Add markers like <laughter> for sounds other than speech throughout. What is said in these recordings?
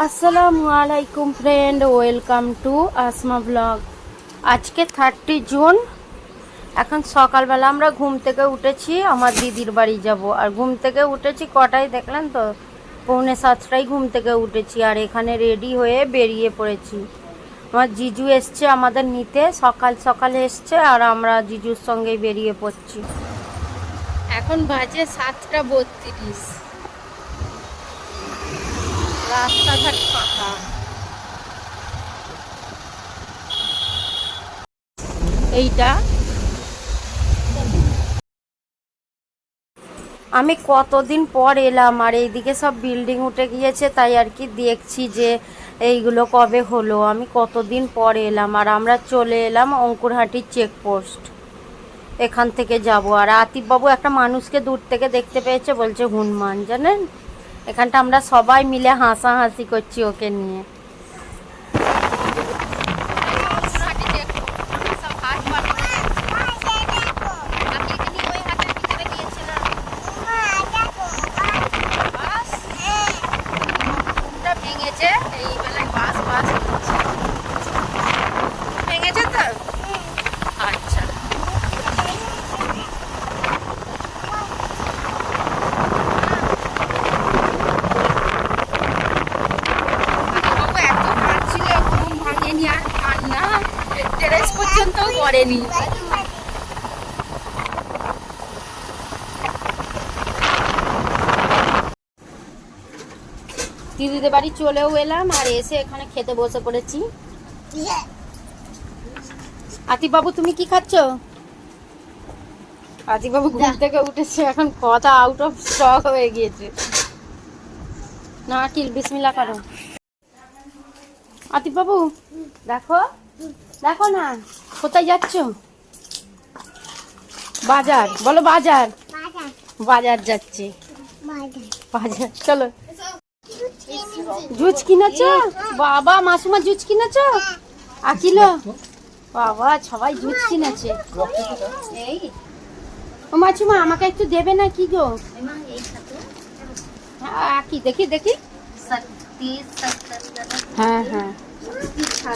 আসসালামু আলাইকুম friend welcome to Asma blog আজকে থার্টি জুন এখন সকালবেলা আমরা ঘুম থেকে উঠেছি, আমার দিদির বাড়ি যাব। আর ঘুম থেকে উঠেছি কটায় দেখলেন তো? পৌনে সাতটায় ঘুম থেকে উঠেছি আর এখানে রেডি হয়ে বেরিয়ে পড়েছি। আমার জিজু এসছে আমাদের নিতে, সকাল সকালে এসছে আর আমরা জিজুর সঙ্গেই বেরিয়ে পড়ছি। এখন বাজে সাতটা বত্রিশ। এইটা। আমি কতদিন পর এলাম আর এইদিকে সব বিল্ডিং উঠে গিয়েছে, তাই আর কি দেখছি যে এইগুলো কবে হলো। আমি কতদিন পর এলাম আর আমরা চলে এলাম অঙ্কুরহাটির চেকপোস্ট এখান থেকে যাব। আর আতিফবাবু একটা মানুষকে দূর থেকে দেখতে পেয়েছে, বলছে হনুমান, জানেন? এখানটা আমরা সবাই মিলে হাসাহাসি করছি ওকে নিয়ে ভেঙেছে এই বেলায় বাস বাস ভেঙেছে তো আচ্ছা বাবু এত কাঁদছিল ঘুম ভাঙেনি আর কান্না টেরেস করেনি। দিদিদের বাড়ি চলেও এলাম আর এসে এখানে খেতে বসে পড়েছি। আতিবাবু তুমি কি খাচ্ছ? আতিবাবু ঘুম থেকে উঠেছে এখন কথা আউট অফ স্টক হয়ে গিয়েছে। না কিল বিসমিল্লা করো আতিফ বাবু দেখো দেখো না। কোথায় যাচ্ছ? বাজার বলো বাজার। বাজার। যাচ্ছে। বাজার। চলো। জুচ কিনেছ? বাবা মাসুমা জুচ কিনেছ? আকিলো? বাবা সবাই জুচ কিনেছে। ও মাসুমা আমাকে একটু দেবে না কি গো? হ্যাঁ, কি দেখি দেখি। হ্যাঁ হ্যাঁ।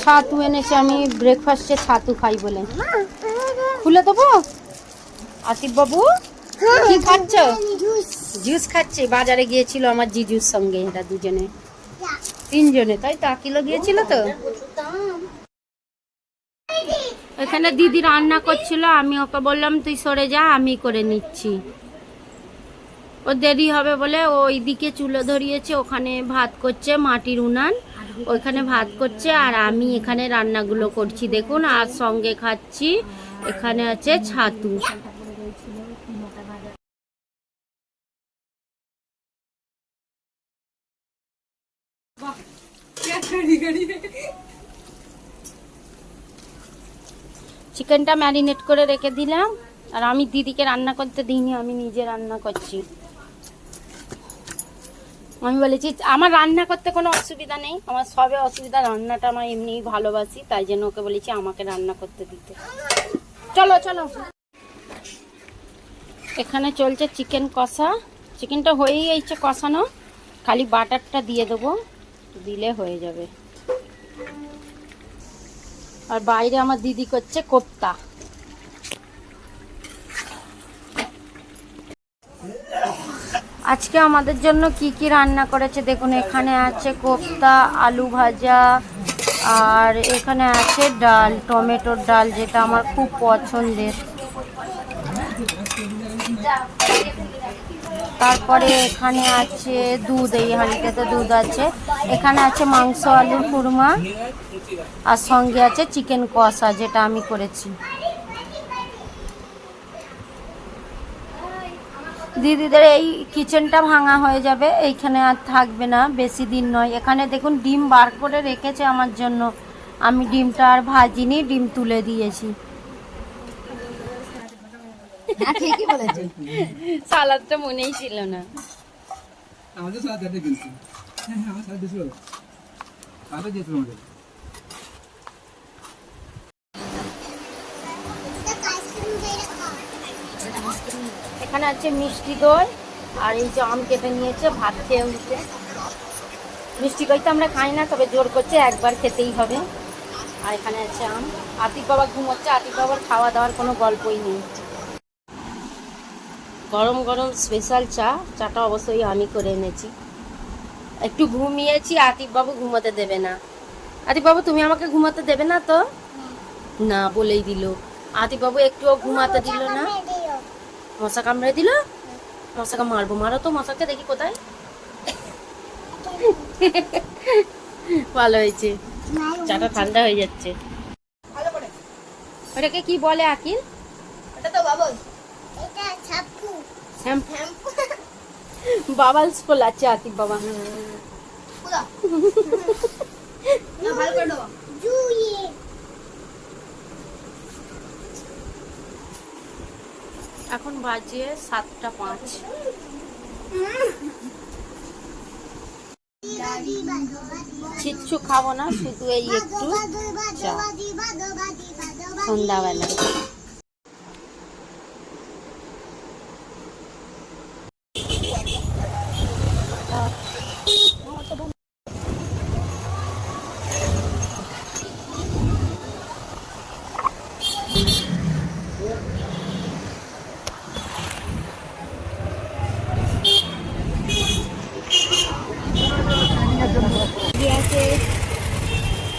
ছাতু এনেছে, আমি ব্রেকফাস্টে ছাতু খাই বলে। খুলে দেবো? আতিফ বাবু কি খাচ্ছ? জুস খাচ্ছে। বাজারে গিয়েছিল আমার জিজুর সঙ্গে এটা দুজনে। তিনজনে, তাই তো? কিলো গিয়েছিল তো? এখানে দিদি রান্না করছিল, আমি ওকে বললাম, তুই সরে যা, আমি করে নিচ্ছি। ও দেরি হবে বলে ও ওইদিকে চুলো ধরিয়েছে, ওখানে ভাত করছে মাটির উনান, ওইখানে ভাত করছে আর আমি এখানে রান্নাগুলো করছি। দেখুন, আর সঙ্গে খাচ্ছি, এখানে আছে ছাতু। চিকেনটা ম্যারিনেট করে রেখে দিলাম, আর আমি দিদিকে রান্না করতে দিইনি, আমি নিজে রান্না করছি। আমি বলেছি, আমার রান্না করতে কোনো অসুবিধা নেই। আমার সবে অসুবিধা, রান্নাটা আমার এমনিই ভালোবাসি, তাই জন্য ওকে বলেছি আমাকে রান্না করতে দিতে। চলো চলো। এখানে চলছে চিকেন কষা। চিকেনটা হয়েই গেছে কষানো। খালি বাটারটা দিয়ে দেবো, দিলে হয়ে যাবে। আর বাইরে আমার দিদি করছে কোপ্তা। আজকে আমাদের জন্য কি কি রান্না করেছে? দেখুন, এখানে আছে কোপ্তা আলু ভাজা, আর এখানে আছে ডাল, টমেটোর ডাল, যেটা আমার খুব পছন্দের। তারপরে এখানে আছে দুধ, এই হাঁড়িটাতে দুধ আছে। এখানে আছে মাংস, আলুর কুরমা, আর সঙ্গে আছে চিকেন কষা, যেটা আমি করেছি। দিদিদের এই কিচেনটা ভাঙা হয়ে যাবে এইখানে আর থাকবে না বেশি দিন নয়। এখানে দেখুন ডিম বার করে রেখেছে আমার জন্য। আমি ডিমটা আর ভাজিনি ডিম তুলে দিয়েছি। বলেছে। সালাদটা মনেই ছিল না। আমাদের সাথে হ্যাঁ হ্যাঁ দিয়েছিল। এখানে আছে মিষ্টি দই আর এই যে আম কেটে নিয়েছে ভাত খেয়ে উঠে মিষ্টি দই তো আমরা খাই না তবে জোর করছে একবার খেতেই হবে। আর এখানে আছে আম। আতিক বাবা ঘুমোচ্ছে আতিক বাবার খাওয়া দাওয়ার কোনো গল্পই নেই। গরম গরম স্পেশাল চা চাটা অবশ্যই আমি করে এনেছি। একটু ঘুমিয়েছি আতিক বাবু ঘুমোতে দেবে না। আতিক বাবু তুমি আমাকে ঘুমাতে দেবে না তো? না বলেই দিল। আতিক বাবু একটুও ঘুমাতে দিল না। মশা কামড়ে দিল? মশাকে মারবো মারো তো মশাকে দেখি কোথায়। ভালো হয়েছে। চাটা ঠান্ডা হয়ে যাচ্ছে। ওটাকে কি বলে আকিল? এটা তো বাবল। বাবালস আছে আতিক বাবা। পুরা <laughs> ভালো করে দেবো জুয়ে এখন বাজে সাতটা পাঁচ। কিচ্ছু খাব না শুধু এই একটু সন্ধ্যাবেলা।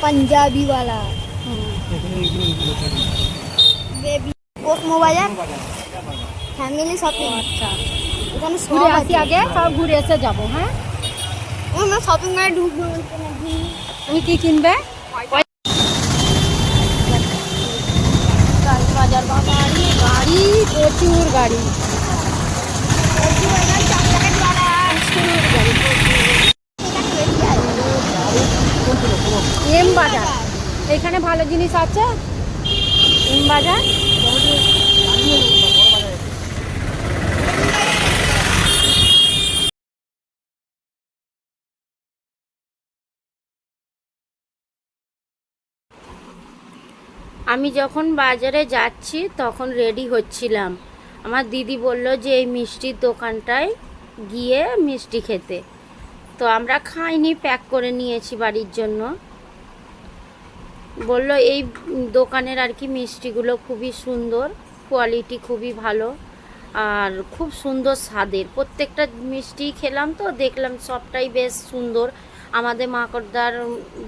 पंजाबी वाला বেবি কোসমো বাজার ফ্যামিলি শপিং আচ্ছা এখানে সব ঘুরে আসি আছে আগে সব ঘুরে এসে যাবো হ্যাঁ আমরা শপিং মলে ঢুকবো বলতে না তুমি কি কিনবে গাড়ি বাজার বা গাড়ি গাড়ি প্রচুর গাড়ি এখানে ভালো জিনিস আছে? বাজার? আমি যখন বাজারে যাচ্ছি, তখন রেডি হচ্ছিলাম। আমার দিদি বলল যে, এই মিষ্টির দোকানটায় গিয়ে মিষ্টি খেতে। তো আমরা খাইনি প্যাক করে নিয়েছি বাড়ির জন্য। বলল এই দোকানের আর কি মিষ্টিগুলো খুবই সুন্দর কোয়ালিটি খুবই ভালো আর খুব সুন্দর স্বাদের। প্রত্যেকটা মিষ্টি খেলাম তো, দেখলাম সবটাই বেশ সুন্দর। আমাদের মাকড়দার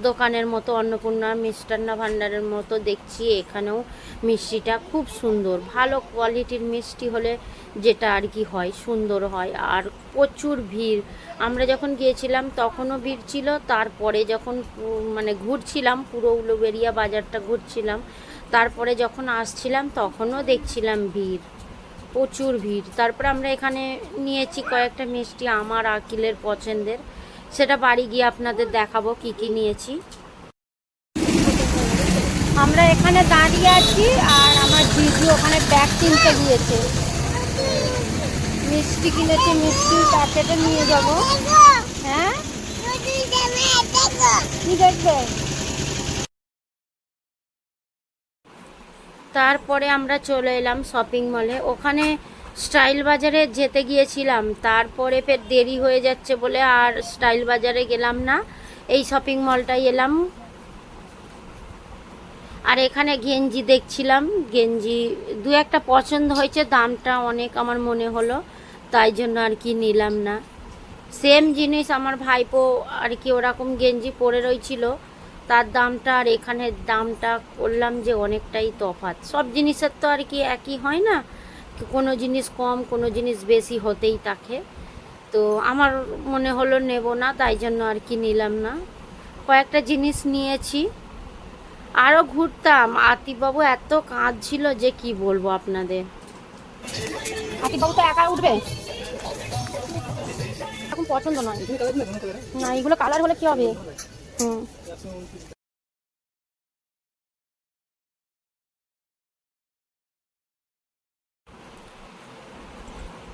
দোকানের মতো, অন্নপূর্ণা, মিষ্টান্ন ভাণ্ডারের মতো দেখছি এখানেও মিষ্টিটা খুব সুন্দর। ভালো কোয়ালিটির মিষ্টি হলে যেটা আর কি হয়, সুন্দর হয়। আর প্রচুর ভিড়। আমরা যখন গিয়েছিলাম তখনও ভিড় ছিল, তারপরে যখন মানে ঘুরছিলাম, পুরো উলুবেরিয়া বাজারটা ঘুরছিলাম, তারপরে যখন আসছিলাম তখনও দেখছিলাম ভিড়, প্রচুর ভিড়। তারপরে আমরা এখানে নিয়েছি কয়েকটা মিষ্টি আমার আকিলের পছন্দের। সেটা বাড়ি গিয়ে আপনাদের দেখাবো কি কি নিয়েছি। আমরা এখানে দাঁড়িয়ে আছি আর আমার দিদি ওখানে ব্যাগ কিনতে গিয়েছে। মিষ্টি কিনেছে, মিষ্টি প্যাকেটে নিয়ে যাব। হ্যাঁ? কি দেখবে? তারপরে আমরা চলে এলাম শপিং মলে। ওখানে স্টাইল বাজারে যেতে গিয়েছিলাম, তারপরে ফের দেরি হয়ে যাচ্ছে বলে আর স্টাইল বাজারে গেলাম না। এই শপিং মলটাই এলাম। আর এখানে গেঞ্জি দেখছিলাম, গেঞ্জি দু একটা পছন্দ হয়েছে, দামটা অনেক আমার মনে হলো, তাই জন্য আর কি নিলাম না। সেম জিনিস আমার ভাইপো আর কি ওরকম গেঞ্জি পরে রয়েছিল, তার দামটা আর এখানের দামটা করলাম যে অনেকটাই তফাৎ। সব জিনিসের তো আর কি একই হয় না কোনো জিনিস কম, কোনো জিনিস বেশি হতেই থাকে। তো আমার মনে হলো নেব না, তাই জন্য আর কি নিলাম না। কয়েকটা জিনিস নিয়েছি। আরও ঘুরতাম। আতিবাবু এত কাজ ছিল যে কি বলব আপনাদের। আতিবাবু তো একা উঠবে? এখন পছন্দ নয়। না এগুলো কালার হলে কি হবে? হুম।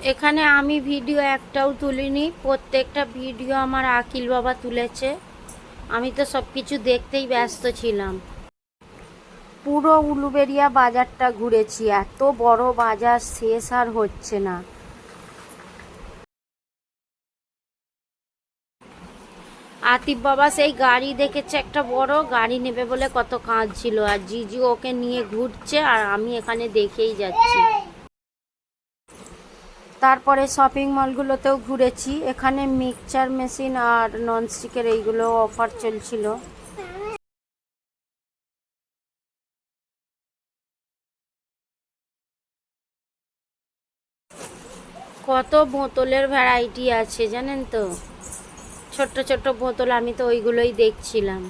এখানে আমি ভিডিও একটাও তুলিনি, প্রত্যেকটা ভিডিও আমার আকিল বাবা তুলেছে। আমি তো সব কিছু দেখতেই ব্যস্ত ছিলাম। পুরো উলুবেরিয়া বাজারটা ঘুরেছি, এত বড় বাজার শেষ আর হচ্ছে না। আতিফ বাবা সেই গাড়ি দেখেছে, একটা বড় গাড়ি নেবে বলে কত কাজ ছিল আর জিজু ওকে নিয়ে ঘুরছে আর আমি এখানে দেখেই যাচ্ছি। তারপরে শপিং মলগুলোতেও ঘুরেছি। এখানে মিক্সচার মেশিন আর ননস্টিকের এইগুলো অফার চলছিল। কত বোতলের ভ্যারাইটি আছে জানেন তো? ছোট্ট ছোট্ট বোতল আমি তো ওইগুলোই দেখছিলাম।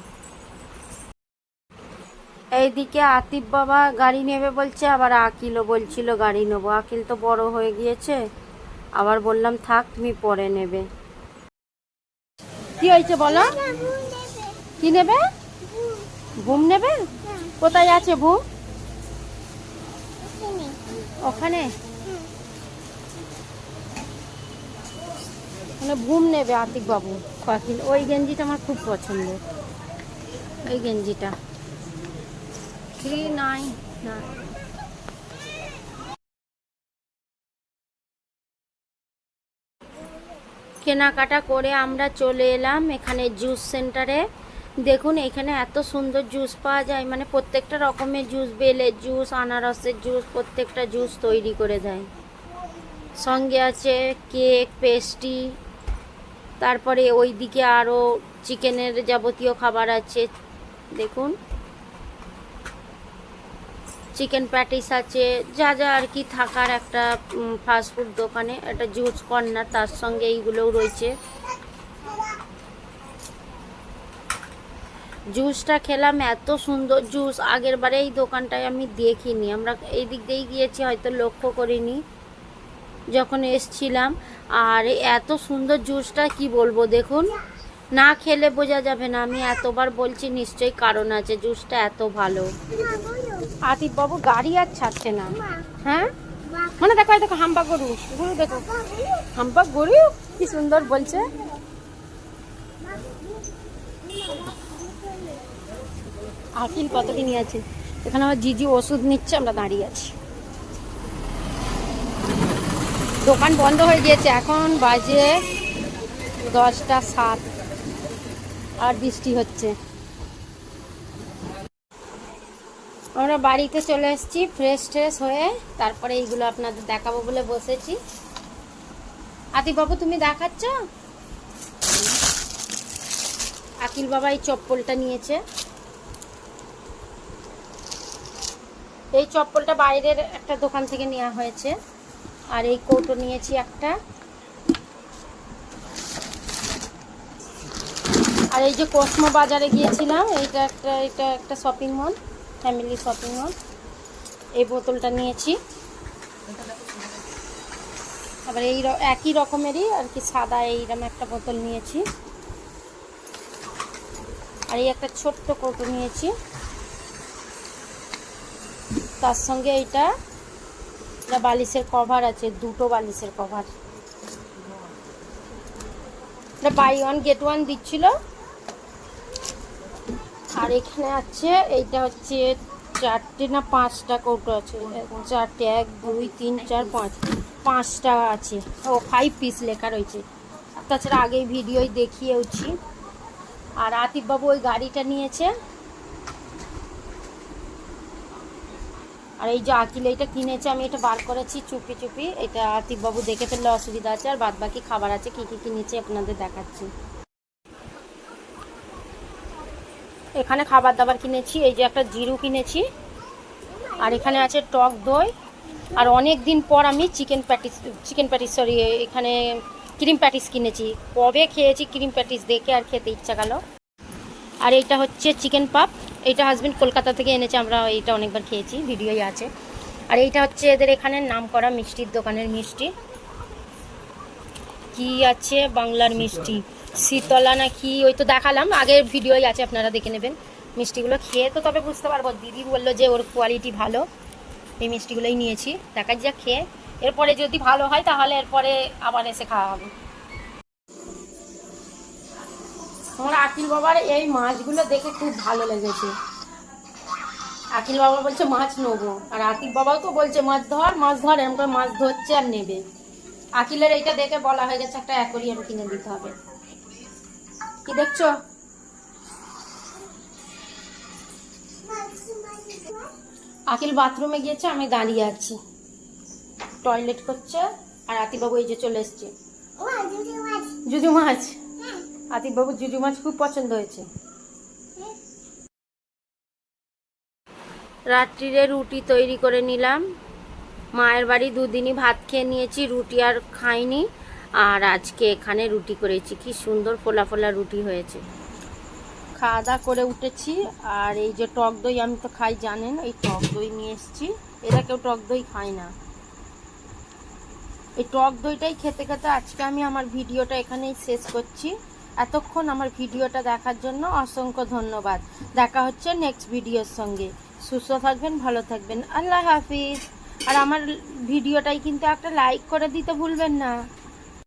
এইদিকে আতিফ বাবা গাড়ি নেবে বলছে, আবার আকিলও বলছিল, গাড়ি নেব। আকিল তো বড় হয়ে গিয়েছে। আবার বললাম, থাক, তুমি পরে নেবে। কি হয়েছে বলো? কি নেবে? ঘুম নেবে? কোথায় আছে ভুম ওখানে? মানে নেবে আতিক বাবু। ওই গেঞ্জিটা আমার খুব পছন্দ ওই গেঞ্জিটা। কেনাকাটা করে আমরা চলে এলাম এখানে জুস সেন্টারে দেখুন, এখানে এত সুন্দর জুস পাওয়া যায়। মানে প্রত্যেকটা রকমের জুস বেলের জুস আনারসের জুস প্রত্যেকটা জুস তৈরি করে দেয়। সঙ্গে আছে কেক পেস্ট্রি তারপরে ওইদিকে আরও চিকেনের যাবতীয় খাবার আছে। দেখুন। চিকেন প্যাটিস আছে, যা যা আর কি থাকার একটা ফাস্টফুড দোকানে, একটা জুস কর্নার তার সঙ্গে এইগুলোও রয়েছে। জুসটা খেলাম, এত সুন্দর জুস আগের বারে এই দোকানটায় আমি দেখিনি। আমরা এই দিক দিয়েই গিয়েছি, হয়তো লক্ষ্য করিনি, যখন এসছিলাম। আর এত সুন্দর জুসটা কি বলব, দেখুন। না খেলে বোঝা যাবে না, আমি এতবার বলছি, নিশ্চয়ই কারণ আছে জুসটা এত ভালো। আতিফ বাবু গাড়ি আর ছাড়ছে না। হ্যাঁ? মানে দেখো দেখো হাম্পা গরু। গরু দেখো। হাম্পা গরু? কি সুন্দর বলছে। আকিল কতটি নিয়ে আছে? এখানে আমার জিজি ওষুধ নিচ্ছে, আমরা দাঁড়িয়ে আছি। দোকান বন্ধ হয়ে গিয়েছে, এখন বাজে দশটা সাত। আর বৃষ্টি হচ্ছে। আমরা বাড়িতে চলে এসেছি ফ্রেশ ট্রেশ হয়ে তারপরে এইগুলো আপনাদের দেখাবো বলে বসেছি। আতিবাবু তুমি দেখাচ্ছ? আকিল বাবা এই চপ্পলটা নিয়েছে। এই চপ্পলটা বাইরের একটা দোকান থেকে নেওয়া হয়েছে। আর এই কৌটো নিয়েছি একটা। আর এই যে কসমো বাজারে গিয়েছিলাম, এইটা একটা, এটা একটা shopping mall family shopping mall. এই বোতলটা নিয়েছি। আবার এই একই রকমেরই আর কি সাদা এইরকম একটা বোতল নিয়েছি। আর এই একটা ছোট্ট কৌটো নিয়েছি। তার সঙ্গে এইটা এটা বালিশের কভার আছে, দুটো বালিশের কভার এটা বাই ওয়ান গেট ওয়ান দিচ্ছিল। আর এখানে আছে, এইটা হচ্ছে চারটে না পাঁচটা কৌটো আছে? চারটে, এক, দুই, তিন, চার, পাঁচ। পাঁচটা আছে। ও ফাইভ পিস লেখা রয়েছে। তাছাড়া আগেই ভিডিওই দেখিয়েওছি। আর আতিফবাবু ওই গাড়িটা নিয়েছে। আর এই যে আকিল এইটা কিনেছে, আমি এটা বার করেছি চুপি চুপি। এটা আতিফবাবু দেখে ফেললে অসুবিধা আছে, আর বাদ বাকি খাবার আছে, কি কি কিনেছে আপনাদের দেখাচ্ছি। এখানে খাবার দাবার কিনেছি, এই যে একটা জিরু কিনেছি। আর এখানে আছে টক দই। আর অনেক দিন পর আমি chicken patties chicken patties sorry এখানে ক্রিম প্যাটিস কিনেছি। কবে খেয়েছি ক্রিম প্যাটিস দেখে আর খেতে ইচ্ছা গেল। আর এইটা হচ্ছে চিকেন পাপ। এইটা হাজবেন্ড কলকাতা থেকে এনেছে, আমরা এইটা অনেকবার খেয়েছি, ভিডিওই আছে। আর এইটা হচ্ছে এদের এখানে নাম করা মিষ্টির দোকানের মিষ্টি। কি আছে বাংলার মিষ্টি? শীতলা না কি ওই তো দেখালাম, আগের ভিডিওই আছে, আপনারা দেখে নেবেন মিষ্টিগুলো। খেয়ে তো তবে বুঝতে পারব, দিদি বলল যে ওর কোয়ালিটি ভালো, এই মিষ্টিগুলোই নিয়েছি, দেখা যাক খেয়ে। এরপরে যদি ভালো হয়, তাহলে এরপরে আবার এসে খাওয়া হবে। আমার আকিল বাবার এই মাছগুলো দেখে খুব ভালো লেগেছে। আকিল বাবা বলছে, মাছ নেব। আর আকিল বাবাও তো বলছে, মাছ ধর মাছ ধর, এরকম করে মাছ ধরছে আর নেবে। আকিলের এইটা দেখে বলা হয়ে গেছে, একটা অ্যাকোরিয়াম কিনে দিতে হবে। কি দেখছ? আকিল বাথরুমে গিয়েছে, আমি দাঁড়িয়ে আছি। টয়লেট করছে, আর আতিবাবু এই যে চলে এসছে। জুজু মাছ আতিবাবু জুজু মাছ খুব পছন্দ হয়েছে। রাত্রিরে রুটি তৈরি করে নিলাম। মায়ের বাড়ি দুদিনই ভাত খেয়ে নিয়েছি, রুটি আর খাইনি। আর আজকে এখানে রুটি করেছি। কি সুন্দর ফোলা ফোলা রুটি হয়েছে। খাওয়া দাওয়া করে উঠেছি। আর এই যে টক দই আমি তো খাই, জানেন? এই টক দই নিয়ে এসেছি। এরা কেউ টক দই খায় না। এই টক দইটাই খেতে খেতে আজকে আমি আমার ভিডিওটা এখানেই শেষ করছি। এতক্ষণ আমার ভিডিওটা দেখার জন্য অসংখ্য ধন্যবাদ। দেখা হচ্ছে নেক্সট ভিডিওর সঙ্গে। সুস্থ থাকবেন, ভালো থাকবেন। আল্লাহ হাফিজ। আর আমার ভিডিওটাই কিন্তু একটা লাইক করে দিতে ভুলবেন না।